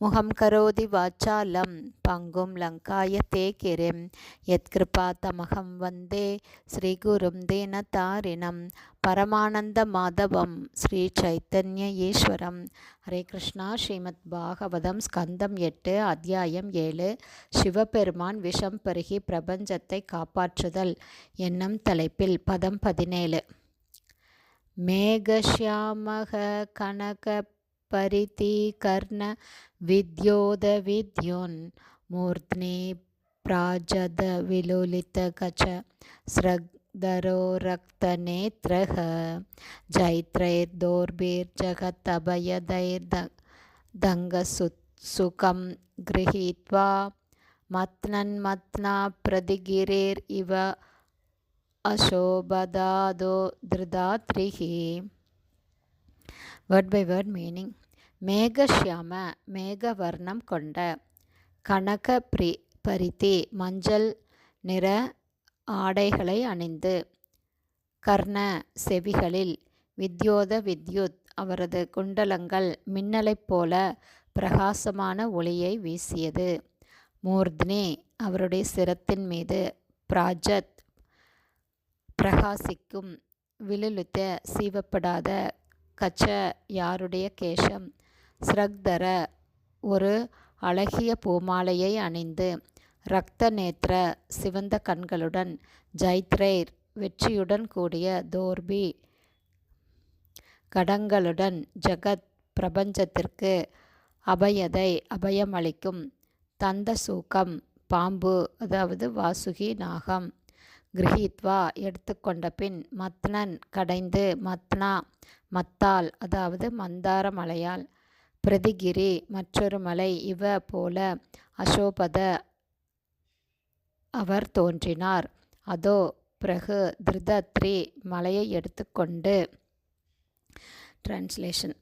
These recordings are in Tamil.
முகம் கரோதி வாச்சாலம் பங்கும் லங்காய தே கிரிம் யத்கிருபா தமகம் வந்தே ஸ்ரீகுரும் தீனதாரிணம் பரமானந்த மாதவம் ஸ்ரீ சைத்தன்ய ஈஸ்வரம். ஹரே கிருஷ்ணா ஸ்ரீமத் பாகவதம் ஸ்கந்தம் எட்டு அத்தியாயம் ஏழு. சிவபெருமான் விஷம் பருகி பிரபஞ்சத்தை காப்பாற்றுதல். என்னும் தலைப்பில் பதம் பதினேழு. மேகஷியாமக கனக परिती कर्ण विद्योद विद्योन् मूर्ध्नि प्राजद विलोलितगच स्रग्धरो रक्तनेत्रः जैत्रैर्दोर्भिर्जगतभयदैर्दङ्गसुखं गृहीत्वा मत्नन्मत्ना इव अशोभदादो धृदात्रिः வேர்ட் பை வேர்ட் மீனிங் மேகஷ்யாம மேகவர்ணம் கொண்ட. கனக பிரி பரிதி மஞ்சள் நிற ஆடைகளை அணிந்து. கர்ண செவிகளில் வித்யோத வித்யுத் அவரது குண்டலங்கள் மின்னலைப் போல பிரகாசமான ஒளியை வீசியது. மூர்த்னி அவருடைய சிரத்தின் மீது பிராஜத் பிரகாசிக்கும் விழுலுத்த சீவப்படாத கச்ச யாருடைய கேசம். ஸ்ரக்தர ஒரு அழகிய பூமாலையை அணிந்து இரத்த நேத்திர சிவந்த கண்களுடன் ஜைத்ரேர் வெற்றியுடன் கூடிய தோர்பி கடங்களுடன் ஜகத் பிரபஞ்சத்திற்கு அபயதை அபயமளிக்கும் தந்த சூக்கம் பாம்பு அதாவது வாசுகி நாகம். கிரகித்வா எடுத்துக்கொண்ட பின் மத்னன் கடைந்து மத்னா மத்தால் அதாவது மந்தார மலையால் பிரதிகிரி மற்றொரு மலை இவ போல அசோபத அவர் தோன்றினார். அதோ பிறகு திருதத்ரி மலையை எடுத்துக்கொண்டு டிரான்ஸ்லேஷன்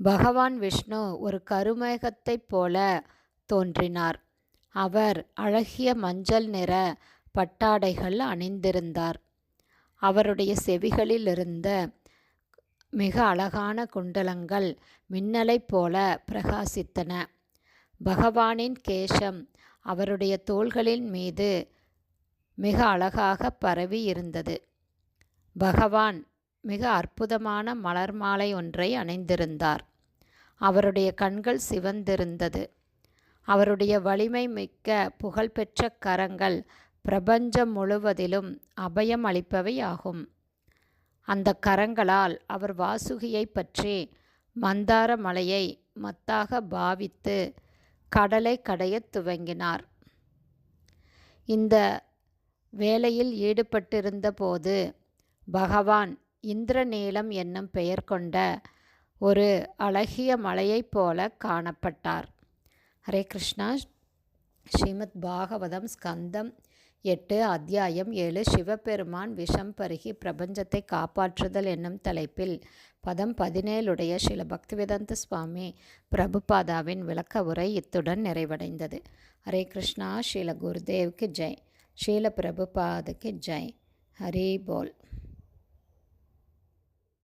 பகவான் விஷ்ணு ஒரு கருமேகத்தைப் போல தோன்றினார். அவர் அழகிய மஞ்சள் நிற பட்டாடைகள் அணிந்திருந்தார். அவருடைய செவிகளில் இருந்த மிக அழகான குண்டலங்கள் மின்னலைப் போல பிரகாசித்தன. பகவானின் கேசம் அவருடைய தோள்களின் மீது மிக அழகாக பரவி இருந்தது. பகவான் மிக அற்புதமான மலர் மாலை ஒன்றை அணிந்திருந்தார். அவருடைய கண்கள் சிவந்திருந்தது. அவருடைய வலிமை மிக்க புகழ்பெற்ற கரங்கள் பிரபஞ்சம் முழுவதிலும் அபயம் அளிப்பவை ஆகும். அந்த கரங்களால் அவர் வாசுகியை பற்றி மந்தார மலையை மத்தாக பாவித்து கடலை கடையத் துவங்கினார். இந்த வேலையில் ஈடுபட்டிருந்த போது பகவான் இந்திரநீலம் என்னும் பெயர் கொண்ட ஒரு அழகிய மலையைப் போல காணப்பட்டார். ஹரே கிருஷ்ணா. ஸ்ரீமத் பாகவதம் ஸ்கந்தம் எட்டு அத்தியாயம் ஏழு சிவபெருமான் விஷம் பருகி பிரபஞ்சத்தை காப்பாற்றுதல் என்னும் தலைப்பில் பதம் பதினேழுடைய ஸ்ரீல பக்திவேதந்த சுவாமி பிரபுபாதாவின் விளக்க உரை இத்துடன் நிறைவடைந்தது. ஹரே கிருஷ்ணா ஸ்ரீல குருதேவ்க்கு ஜெய். ஸ்ரீல பிரபுபாதுக்கு ஜெய். ஹரி போல்.